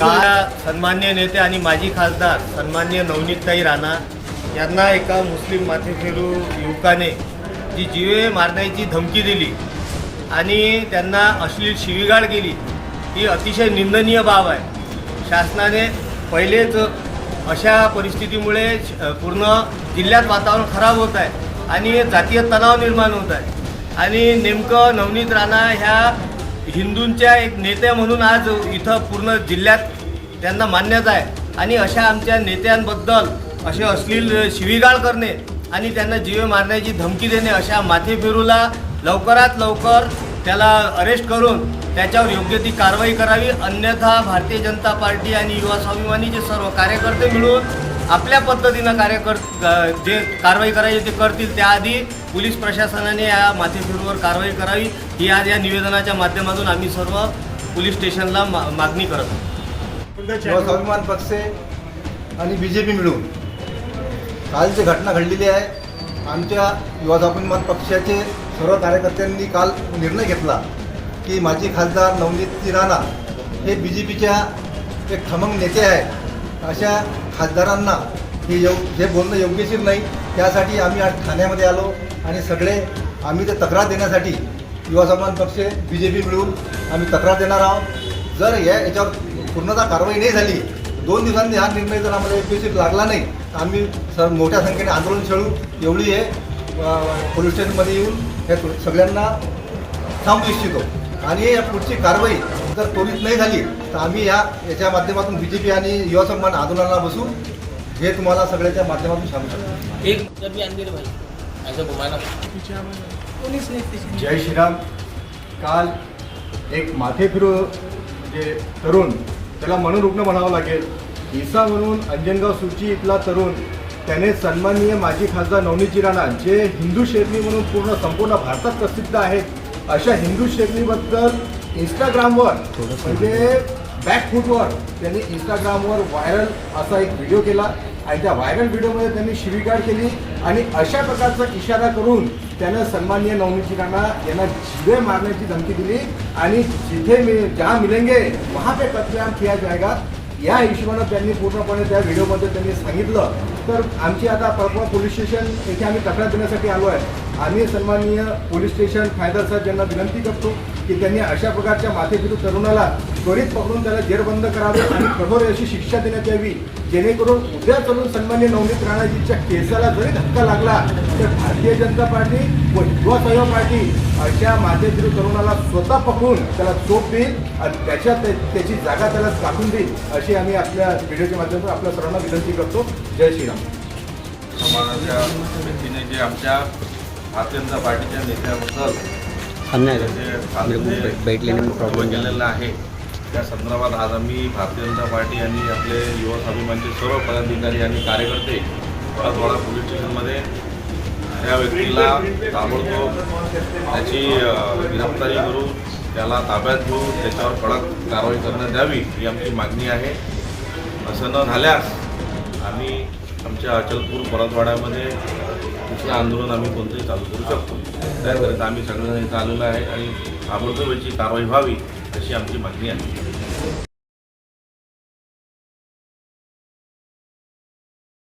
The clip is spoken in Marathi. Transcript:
का सन्मान्य नेते आणि माजी खासदार सन्मान्य नवनीतताई राणा यांना एका मुस्लिम माथेफिरू युवकाने जी जीवे मारण्याची धमकी दिली आणि त्यांना अश्लील शिवीगाळ केली ही अतिशय निंदनीय बाब आहे. शासनाने पहिलेच अशा परिस्थितीमुळे पूर्ण जिल्ह्यात वातावरण खराब होत आहे आणि जातीय तणाव निर्माण होत आहे. आणि नेमकं नवनीत राणा ह्या हिंदूंच्या एक नेत्या म्हणून आज इथं पूर्ण जिल्ह्यात त्यांना मान्यता आहे. आणि अशा आमच्या नेत्यांबद्दल असे अश्लील शिवीगाळ करणे आणि त्यांना जीवे मारण्याची धमकी देणे अशा माथेफिरूला लवकरात लवकर त्याला अरेस्ट करून त्याच्यावर योग्य ती कारवाई करावी. अन्यथा भारतीय जनता पार्टी आणि युवा स्वाभिमानीचे सर्व कार्यकर्ते मिळून आपल्या पद्धतीनं कार्यकर जे कारवाई करायची ते करतील. त्याआधी पोलीस प्रशासनाने या माथेफिरूवर कारवाई करावी. ही आज या निवेदनाच्या माध्यमातून आम्ही सर्व पोलीस स्टेशनला मा मागणी करत आहोत. युवा स्वाभिमान पक्ष आणि बी जे पी मिळून. काल जी घटना घडलेली आहे आमच्या युवा स्वाभिमान पक्षाचे सर्व कार्यकर्त्यांनी काल निर्णय घेतला की माजी खासदार नवनीत राणा हे बी जे पीच्या एक खमंग नेते आहेत. अशा खासदारांना हे यो हे बोलणं योग्यशीर नाही. त्यासाठी आम्ही आज ठाण्यामध्ये आलो आणि सगळे आम्ही ते तक्रार देण्यासाठी युवा स्वाभिमान पक्ष बी जे पी मिळून आम्ही तक्रार देणार आहोत. जर या याच्यावर पूर्णतः कारवाई नाही झाली दोन दिवसांनी हा निर्णय जर आम्हाला योग्यशीर लागला नाही तर आम्ही सर मोठ्या संख्येने आंदोलन छेडू एवढी हे पोलीस स्टेशनमध्ये येऊन हे सगळ्यांना थांबू इच्छितो. आणि या पुढची कारवाई जर त्वरित नाही झाली. तर आम्ही या याच्या माध्यमातून बी जे पी आणि युवा सन्मान आंदोलनाला बसू हे तुम्हाला सगळ्याच्या माध्यमातून सांगू शकतो. एक जय श्रीराम. काल एक माथे फिरू जे तरुण त्याला मनोरुग्ण म्हणावं लागेल. ईसा म्हणून अंजनगाव सुची इथला तरुण त्याने सन्माननीय माजी खासदार नवनीतजी राणा जे हिंदू शेरणी म्हणून पूर्ण संपूर्ण भारतात प्रसिद्ध आहेत अशा हिंदू शेरणीबद्दल इंस्टाग्रामवर म्हणजे बॅकफूटवर त्यांनी इंस्टाग्रामवर व्हायरल असा एक व्हिडिओ केला. आणि त्या व्हायरल व्हिडिओमध्ये त्यांनी शिवीगाळ केली आणि अशा प्रकारचा इशारा करून त्यानं सन्माननीय नवनीतजी यांना जिवे मारण्याची धमकी दिली. आणि जिथे मी जहा मिलेंगे वहा पे कतलेआम किया जाएगा या हिशोबानं त्यांनी पूर्णपणे त्या व्हिडिओमध्ये त्यांनी सांगितलं. तर आमची आता परवा पोलीस स्टेशन येथे आम्ही तक्रार देण्यासाठी आलो आहे. आम्ही सन्माननीय पोलीस स्टेशन फायदा साहेब यांना विनंती करतो की त्यांनी अशा प्रकारच्या माथेफिरू तरुणाला त्वरित पकडून त्याला जेरबंद करावे आणि कठोर अशी शिक्षा देण्यात यावी. जेणेकरून उद्या चालून सन्मान्य नवनीत राणाजीच्या केसाला जरी धक्का लागला तर भारतीय जनता पार्टी व युवा सहयोग पार्टी अशा माथेफिरू तरुणाला स्वतः पकडून त्याला चोप देईल आणि त्याच्या त्याची जागा त्याला टाकून देईल अशी आम्ही आपल्या व्हिडिओच्या माध्यमातून आपल्या सर्वांना विनंती करतो. जय श्रीराम. समाजाच्या व्यक्तीने जे आमच्या भारतीय जनता पार्टीच्या नेत्याबद्दल वक्तव्य प्रॉब्लम केलेलं आहे त्या संदर्भात आज आम्ही भारतीय जनता पार्टी आणि आपले युवा स्वाभिमानचे सर्व पदाधिकारी आणि कार्यकर्ते परतवाडा पोलीस स्टेशनमध्ये त्या व्यक्तीला ताबडतोब त्याची गिरफ्तारी करून त्याला ताब्यात घेऊन त्याच्यावर कडक कारवाई करण्यात यावी ही आमची मागणी आहे. असं न झाल्यास आम्ही आमच्या अचलपूर परतवाड्यामध्ये दुसरं आंदोलन आम्ही कोणतंही चालू करू शकतो. त्याकरिता आम्ही सगळेजण इथं आहे आणि ताबडतोब कारवाई व्हावी अशी आमची मागणी आहे.